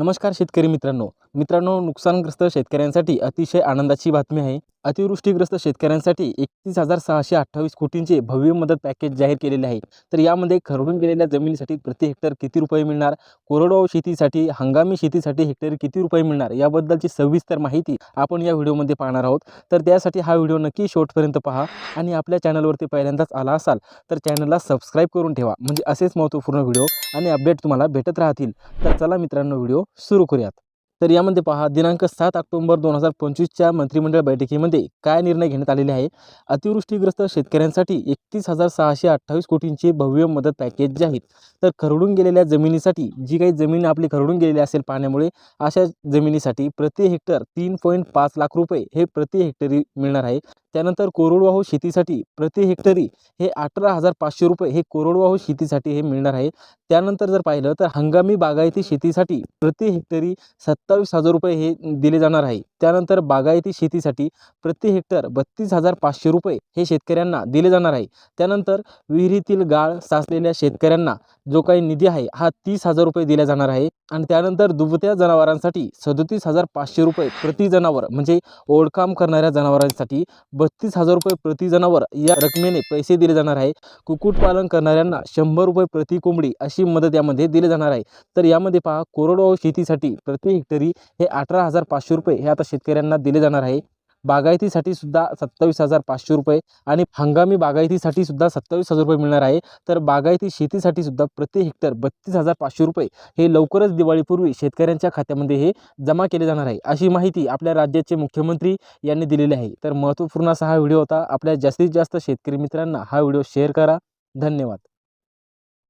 नमस्कार शेतकरी मित्रांनो. मित्रांनो नुकसानग्रस्त शेतकऱ्यांसाठी अतिशय आनंदाची बातमी आहे. अतिवृष्टीग्रस्त शेतकऱ्यांसाठी एकतीस हजार सहाशे अठ्ठावीस कोटींचे भव्य मदत पॅकेज जाहीर केलेले आहे. तर यामध्ये खरडून गेलेल्या जमिनीसाठी प्रति हेक्टर किती रुपये मिळणार? कोरडवाहू शेतीसाठी हंगामी शेतीसाठी हेक्टर किती रुपये मिळणार? याबद्दलची सविस्तर माहिती आपण या व्हिडिओमध्ये पाहणार आहोत. तर त्यासाठी हा व्हिडिओ नक्की शेवटपर्यंत पहा आणि आपल्या चॅनलवरती पहिल्यांदाच आला असाल तर चॅनलला सबस्क्राईब करून ठेवा. म्हणजे असेच महत्त्वपूर्ण व्हिडिओ आणि अपडेट तुम्हाला भेटत राहतील. तर चला मित्रांनो व्हिडिओ सुरू करूयात. तर यामध्ये पहा दिनांक सात ऑक्टोंबर दोन हजार पंचवीसच्या मंत्रिमंडळ बैठकीमध्ये काय निर्णय घेण्यात आलेले आहे? अतिवृष्टीग्रस्त शेतकऱ्यांसाठी एकतीस हजार सहाशे अठ्ठावीस कोटींचे भव्य मदत पॅकेज जाहीर तर खरडून गेलेल्या जमिनीसाठी जी काही जमीन आपली खरडून गेलेली असेल पाण्यामुळे अशा जमिनीसाठी प्रति हेक्टर तीन पॉईंट पाच लाख रुपये हे प्रति हेक्टरी मिळणार आहे. त्यानंतर कोरडवाहू शेतीसाठी प्रति हेक्टरी हे अठरा हजार पाचशे रुपये हे कोरडवाहू शेतीसाठी हे मिळणार आहे. त्यानंतर जर पाहिलं तर हंगामी बागायती शेतीसाठी प्रति हेक्टरी सत्तावीस हजार रुपये हे दिले जाणार आहे. त्यानंतर बागायती शेतीसाठी प्रति हेक्टर बत्तीस हजार पाचशे रुपये हे शेतकऱ्यांना दिले जाणार आहे. त्यानंतर विहिरीतील गाळ साचलेल्या शेतकऱ्यांना जो काही निधी आहे हा तीस हजार रुपये दिला जाणार आहे. आणि त्यानंतर दुभत्या जनावरांसाठी सदोतीस हजार पाचशे रुपये प्रति जनावर म्हणजे ओळखाम करणाऱ्या जनावरांसाठी बत्तीस हजार रुपये प्रति जनावर या रकमेने पैसे दिले जाणार आहे. कुक्कुटपालन करणाऱ्यांना शंभर रुपये प्रति कोंबडी अशी मदत यामध्ये दिली जाणार आहे. तर यामध्ये पहा कोरडवाहू शेतीसाठी प्रति हेक्टरी हे अठरा हजार पाचशे रुपये हे आता शेतकऱ्यांना दिले जाणार आहे. बागायतीसाठी सुद्धा सत्तावीस हजार पाचशे रुपये आणि हंगामी बागायतीसाठी सुद्धा सत्तावीस हजार रुपये मिळणार आहे. तर बागायती शेतीसाठी सुद्धा प्रति हेक्टर बत्तीस हजार पाचशे रुपये हे लवकरच दिवाळीपूर्वी शेतकऱ्यांच्या खात्यामध्ये हे जमा केले जाणार आहे. अशी माहिती आपल्या राज्याचे मुख्यमंत्री यांनी दिलेली आहे. तर महत्त्वपूर्ण असा हा व्हिडिओ होता. आपल्या जास्तीत जास्त शेतकरी मित्रांना हा व्हिडिओ शेअर करा. धन्यवाद.